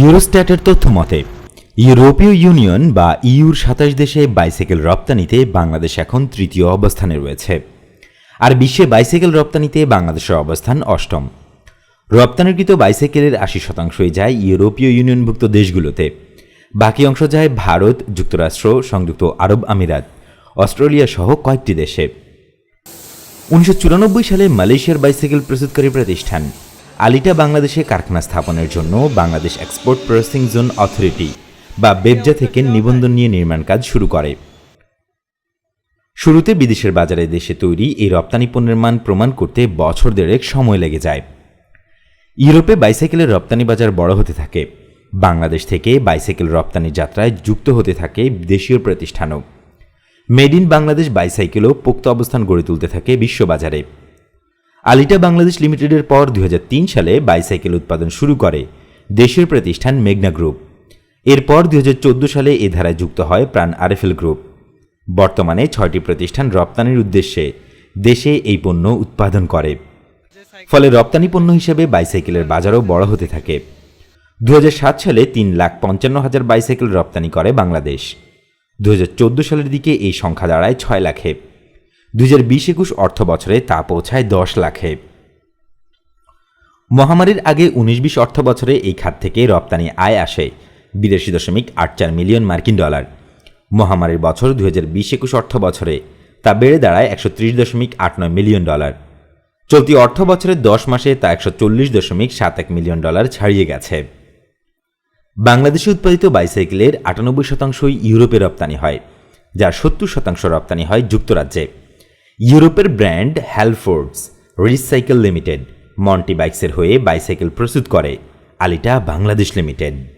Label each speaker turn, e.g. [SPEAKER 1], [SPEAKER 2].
[SPEAKER 1] ইউরোস্ট্যাটের তথ্য মতে ইউরোপীয় ইউনিয়ন বা ইউর সাতাশ দেশে বাইসাইকেল রপ্তানিতে বাংলাদেশ এখন তৃতীয় অবস্থানে রয়েছে। আর বিশ্বে বাইসাইকেল রপ্তানিতে বাংলাদেশের অবস্থান অষ্টম। রপ্তানিকৃত বাইসাইকেলের আশি শতাংশই যায় ইউরোপীয় ইউনিয়নভুক্ত দেশগুলোতে। বাকি অংশ যায় ভারত, যুক্তরাষ্ট্র, সংযুক্ত আরব আমিরাত, অস্ট্রেলিয়া সহ কয়েকটি দেশে। উনিশশো চুরানব্বই সালে মালয়েশিয়ার বাইসাইকেল প্রস্তুতকারী প্রতিষ্ঠান আলিটা বাংলাদেশে কারখানা স্থাপনের জন্য Bangladesh export processing zone authority বা বেবজা থেকে নিবন্ধন নিয়ে নির্মাণ কাজ শুরু করে। শুরুতে বিদেশের বাজারে দেশে তৈরি এই রপ্তানি পণ্যের মান প্রমাণ করতে বছর দেড়েক সময় লেগে যায়। ইউরোপে বাইসাইকেলের রপ্তানি বাজার বড় হতে থাকে। বাংলাদেশ থেকে বাইসাইকেল রপ্তানি যাত্রায় যুক্ত হতে থাকে দেশীয় প্রতিষ্ঠানও। মেড ইন বাংলাদেশ বাইসাইকেলও পোক্ত অবস্থান গড়ে তুলতে থাকে বিশ্ববাজারে। আলিটা বাংলাদেশ লিমিটেডের পর দু হাজার তিন সালে বাইসাইকেল উৎপাদন শুরু করে, দেশের প্রতিষ্ঠান মেঘনা গ্রুপ। এরপর দুই হাজার চোদ্দ সালে এ ধারায় যুক্ত হয় প্রাণ আরএফএল গ্রুপ। বর্তমানে ছয়টি প্রতিষ্ঠান রপ্তানির উদ্দেশ্যে দেশে এই পণ্য উৎপাদন করে। ফলে রপ্তানি পণ্য হিসেবে বাইসাইকেলের বাজারও বড় হতে থাকে। দু হাজার সাত সালে তিন লাখ পঞ্চান্ন হাজার বাইসাইকেল রপ্তানি করে বাংলাদেশ। দু হাজার চোদ্দ সালের দিকে এই সংখ্যা দাঁড়ায় ছয় লাখে। দুই হাজার বিশ একুশ অর্থ বছরে তা পৌঁছায় দশ লাখে। মহামারীর আগে উনিশ বিশ অর্থ বছরে এই খাত থেকে রপ্তানি আয় আসে বিরাশি দশমিক আট চার মিলিয়ন মার্কিন ডলার। মহামারীর বছর দুই হাজার বিশ একুশ অর্থ বছরে তা বেড়ে দাঁড়ায় একশো ত্রিশ দশমিক আট নয় মিলিয়ন ডলার। চলতি অর্থ বছরের দশ মাসে তা একশো চল্লিশ দশমিক সাত এক মিলিয়ন ডলার ছাড়িয়ে গেছে। বাংলাদেশে উৎপাদিত বাইসাইকেলের আটানব্বই শতাংশই ইউরোপে রপ্তানি হয়, যার সত্তর শতাংশ রপ্তানি হয় যুক্তরাজ্যে। ইউরোপের brand Halfords recycle limited Monty বাইকসের হয়ে বাইসাইকেল প্রস্তুত করে আলিটা বাংলাদেশ লিমিটেড।